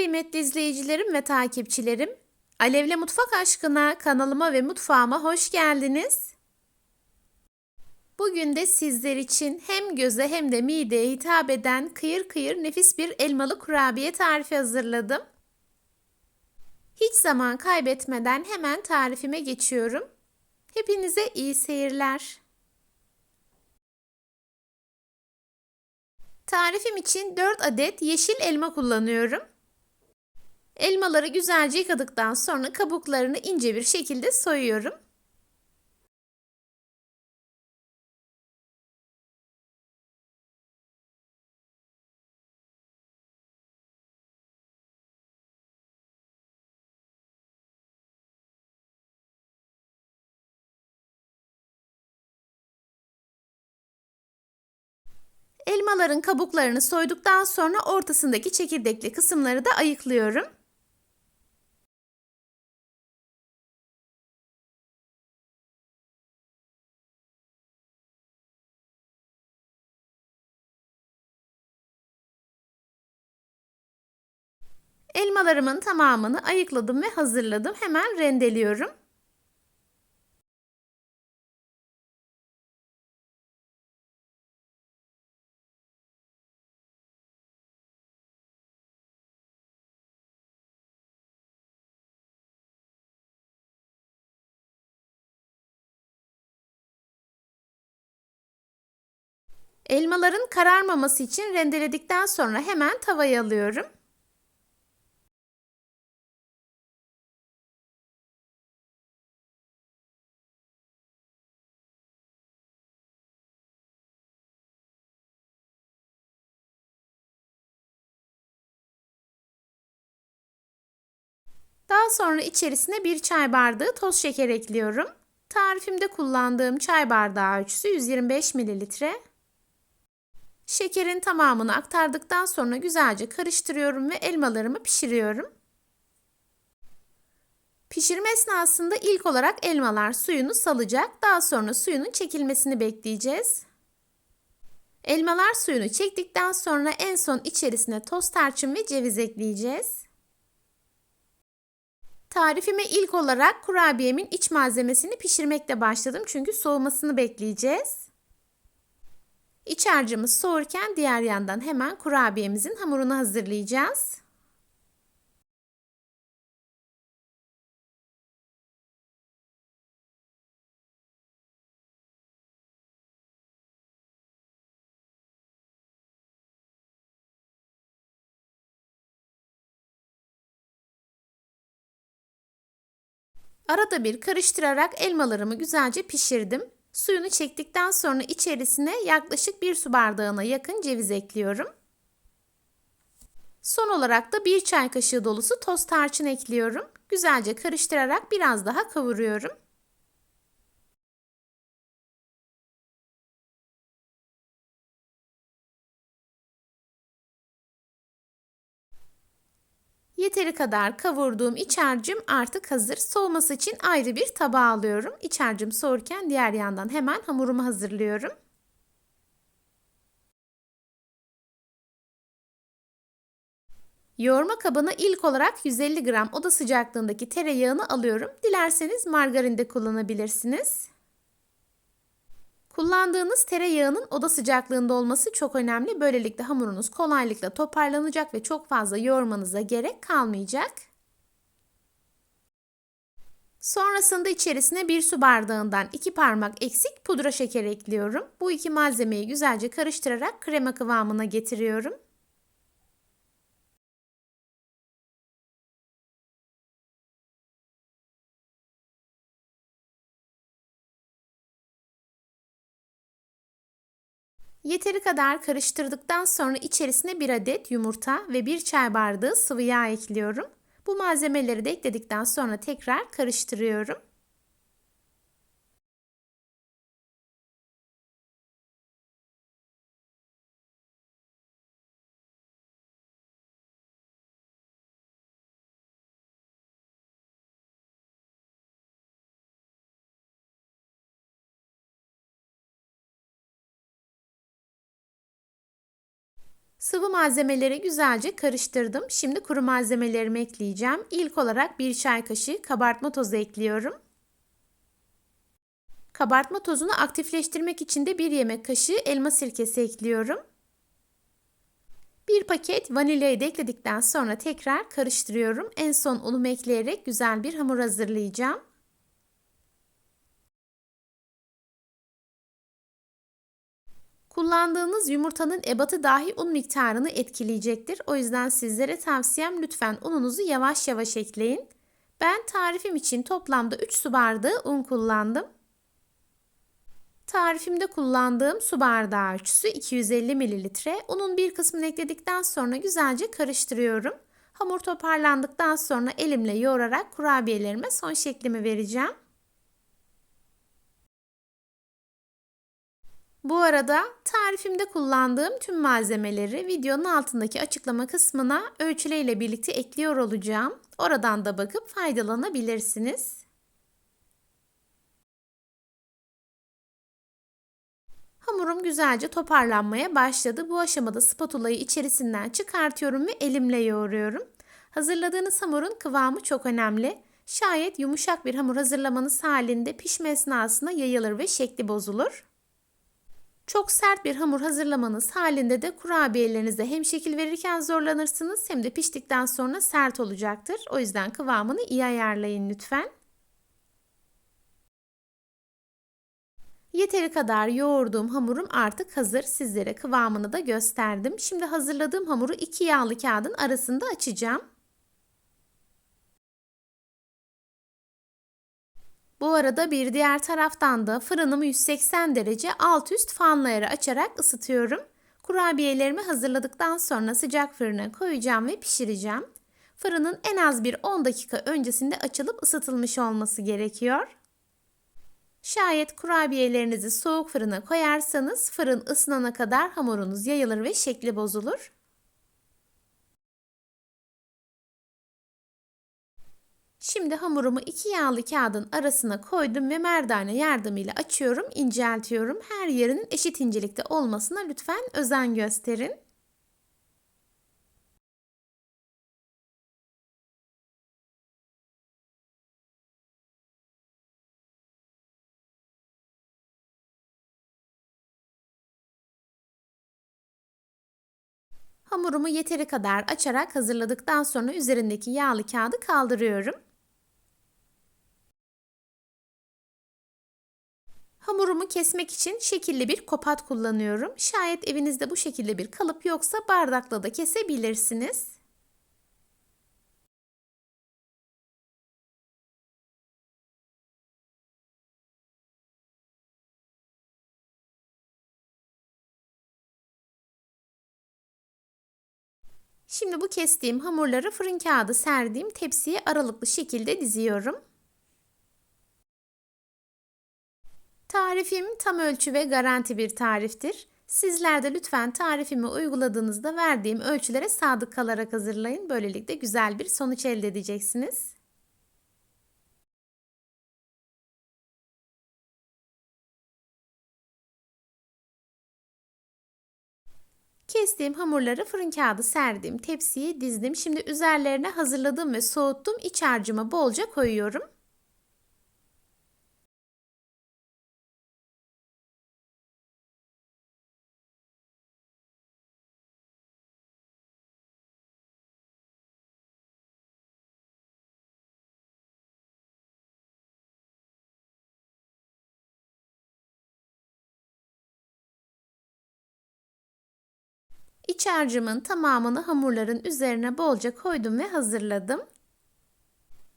kıymetli izleyicilerim ve takipçilerim. Alevle Mutfak Aşkına kanalıma ve mutfağıma hoş geldiniz. Bugün de sizler için hem göze hem de mideye hitap eden kıyır kıyır nefis bir elmalı kurabiye tarifi hazırladım. Hiç zaman kaybetmeden hemen tarifime geçiyorum. Hepinize iyi seyirler. Tarifim için 4 adet yeşil elma kullanıyorum. Elmaları güzelce yıkadıktan sonra kabuklarını ince bir şekilde soyuyorum. Elmaların kabuklarını soyduktan sonra ortasındaki çekirdekli kısımları da ayıklıyorum. Elmalarımın tamamını ayıkladım ve hazırladım. Hemen rendeliyorum. Elmaların kararmaması için rendeledikten sonra hemen tavaya alıyorum. Daha sonra içerisine bir çay bardağı toz şeker ekliyorum. Tarifimde kullandığım çay bardağı ölçüsü 125 mililitre. Şekerin tamamını aktardıktan sonra güzelce karıştırıyorum ve elmalarımı pişiriyorum. Pişirme esnasında ilk olarak elmalar suyunu salacak. Daha sonra suyunun çekilmesini bekleyeceğiz. Elmalar suyunu çektikten sonra en son içerisine toz tarçın ve ceviz ekleyeceğiz. Tarifime ilk olarak kurabiyemin iç malzemesini pişirmekle başladım çünkü soğumasını bekleyeceğiz. İç harcımız soğurken diğer yandan hemen kurabiyemizin hamurunu hazırlayacağız. Arada bir karıştırarak elmalarımı güzelce pişirdim. Suyunu çektikten sonra içerisine yaklaşık bir su bardağına yakın ceviz ekliyorum. Son olarak da bir çay kaşığı dolusu toz tarçın ekliyorum. Güzelce karıştırarak biraz daha kavuruyorum. Yeteri kadar kavurduğum iç harcım artık hazır. Soğuması için ayrı bir tabağa alıyorum. İç harcım soğurken diğer yandan hemen hamurumu hazırlıyorum. Yoğurma kabına ilk olarak 150 gram oda sıcaklığındaki tereyağını alıyorum. Dilerseniz margarin de kullanabilirsiniz. Kullandığınız tereyağının oda sıcaklığında olması çok önemli. Böylelikle hamurunuz kolaylıkla toparlanacak ve çok fazla yoğurmanıza gerek kalmayacak. Sonrasında içerisine bir su bardağından iki parmak eksik pudra şeker ekliyorum. Bu iki malzemeyi güzelce karıştırarak krema kıvamına getiriyorum. Yeteri kadar karıştırdıktan sonra içerisine bir adet yumurta ve bir çay bardağı sıvı yağ ekliyorum. Bu malzemeleri de ekledikten sonra tekrar karıştırıyorum. Sıvı malzemeleri güzelce karıştırdım. Şimdi kuru malzemelerimi ekleyeceğim. İlk olarak bir çay kaşığı kabartma tozu ekliyorum. Kabartma tozunu aktifleştirmek için de bir yemek kaşığı elma sirkesi ekliyorum. Bir paket vanilyayı da ekledikten sonra tekrar karıştırıyorum. En son unumu ekleyerek güzel bir hamur hazırlayacağım. Kullandığınız yumurtanın ebatı dahi un miktarını etkileyecektir. O yüzden sizlere tavsiyem lütfen ununuzu yavaş yavaş ekleyin. Ben tarifim için toplamda 3 su bardağı un kullandım. Tarifimde kullandığım su bardağı ölçüsü 250 ml. Unun bir kısmını ekledikten sonra güzelce karıştırıyorum. Hamur toparlandıktan sonra elimle yoğurarak kurabiyelerime son şeklimi vereceğim. Bu arada tarifimde kullandığım tüm malzemeleri videonun altındaki açıklama kısmına ölçüleriyle birlikte ekliyor olacağım. Oradan da bakıp faydalanabilirsiniz. Hamurum güzelce toparlanmaya başladı. Bu aşamada spatulayı içerisinden çıkartıyorum ve elimle yoğuruyorum. Hazırladığınız hamurun kıvamı çok önemli. Şayet yumuşak bir hamur hazırlamanız halinde pişme esnasında yayılır ve şekli bozulur. Çok sert bir hamur hazırlamanız halinde de kurabiyelerinize hem şekil verirken zorlanırsınız hem de piştikten sonra sert olacaktır. O yüzden kıvamını iyi ayarlayın lütfen. Yeteri kadar yoğurduğum hamurum artık hazır. Sizlere kıvamını da gösterdim. Şimdi hazırladığım hamuru iki yağlı kağıdın arasında açacağım. Bu arada bir diğer taraftan da fırınımı 180 derece alt üst fanlayarı açarak ısıtıyorum. Kurabiyelerimi hazırladıktan sonra sıcak fırına koyacağım ve pişireceğim. Fırının en az bir 10 dakika öncesinde açılıp ısıtılmış olması gerekiyor. Şayet kurabiyelerinizi soğuk fırına koyarsanız fırın ısınana kadar hamurunuz yayılır ve şekli bozulur. Şimdi hamurumu iki yağlı kağıdın arasına koydum ve merdane yardımıyla açıyorum, inceltiyorum. Her yerinin eşit incelikte olmasına lütfen özen gösterin. Hamurumu yeteri kadar açarak hazırladıktan sonra üzerindeki yağlı kağıdı kaldırıyorum. Hamurumu kesmek için şekilli bir kopat kullanıyorum. Şayet evinizde bu şekilde bir kalıp yoksa bardakla da kesebilirsiniz. Şimdi bu kestiğim hamurları fırın kağıdı serdiğim tepsiye aralıklı şekilde diziyorum. Tarifim tam ölçü ve garanti bir tariftir. Sizler de lütfen tarifimi uyguladığınızda verdiğim ölçülere sadık kalarak hazırlayın. Böylelikle güzel bir sonuç elde edeceksiniz. Kestiğim hamurları fırın kağıdı serdim, tepsiye dizdim. Şimdi üzerlerine hazırladığım ve soğuttuğum iç harcımı bolca koyuyorum. İç harcımın tamamını hamurların üzerine bolca koydum ve hazırladım.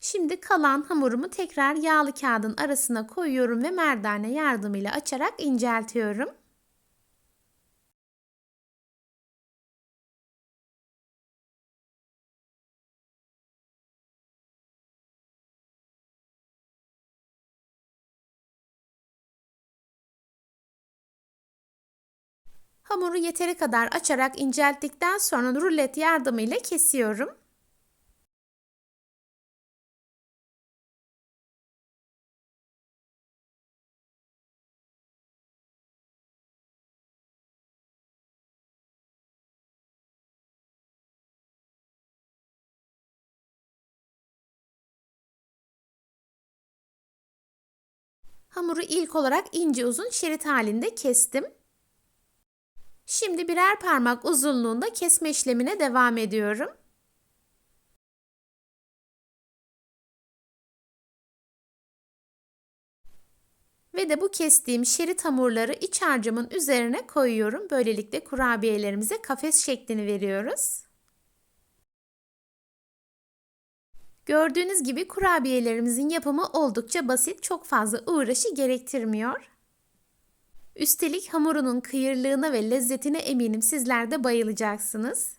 Şimdi kalan hamurumu tekrar yağlı kağıdın arasına koyuyorum ve merdane yardımıyla açarak inceltiyorum. Hamuru yeteri kadar açarak incelttikten sonra rulet yardımıyla kesiyorum. Hamuru ilk olarak ince uzun şerit halinde kestim. Şimdi birer parmak uzunluğunda kesme işlemine devam ediyorum. Ve de bu kestiğim şerit hamurları iç harcımın üzerine koyuyorum. Böylelikle kurabiyelerimize kafes şeklini veriyoruz. Gördüğünüz gibi kurabiyelerimizin yapımı oldukça basit, çok fazla uğraşı gerektirmiyor. Üstelik hamurunun kıyırlığına ve lezzetine eminim sizler de bayılacaksınız.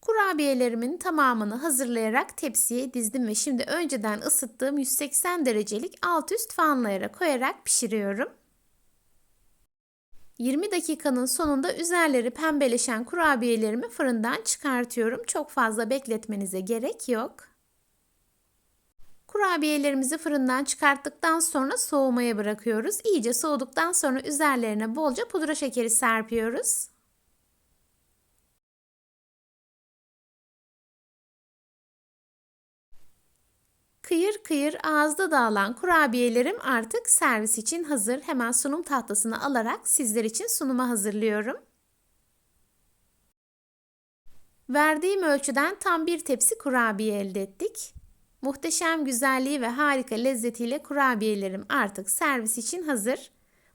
Kurabiyelerimin tamamını hazırlayarak tepsiye dizdim ve şimdi önceden ısıttığım 180 derecelik alt üst fanlayara koyarak pişiriyorum. 20 dakikanın sonunda üzerleri pembeleşen kurabiyelerimi fırından çıkartıyorum. Çok fazla bekletmenize gerek yok. Kurabiyelerimizi fırından çıkarttıktan sonra soğumaya bırakıyoruz. İyice soğuduktan sonra üzerlerine bolca pudra şekeri serpiyoruz. Kıyır kıyır ağızda dağılan kurabiyelerim artık servis için hazır. Hemen sunum tahtasını alarak sizler için sunuma hazırlıyorum. Verdiğim ölçüden tam bir tepsi kurabiye elde ettik. Muhteşem güzelliği ve harika lezzetiyle kurabiyelerim artık servis için hazır.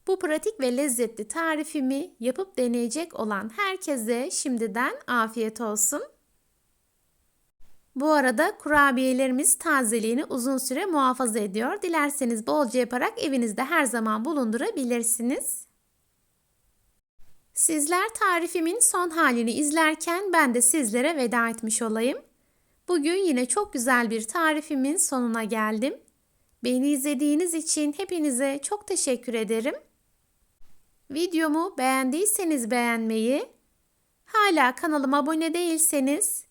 Bu pratik ve lezzetli tarifimi yapıp deneyecek olan herkese şimdiden afiyet olsun. Bu arada kurabiyelerimiz tazeliğini uzun süre muhafaza ediyor. Dilerseniz bolca yaparak evinizde her zaman bulundurabilirsiniz. Sizler tarifimin son halini izlerken ben de sizlere veda etmiş olayım. Bugün yine çok güzel bir tarifimin sonuna geldim. Beni izlediğiniz için hepinize çok teşekkür ederim. Videomu beğendiyseniz beğenmeyi, hala kanalıma abone değilseniz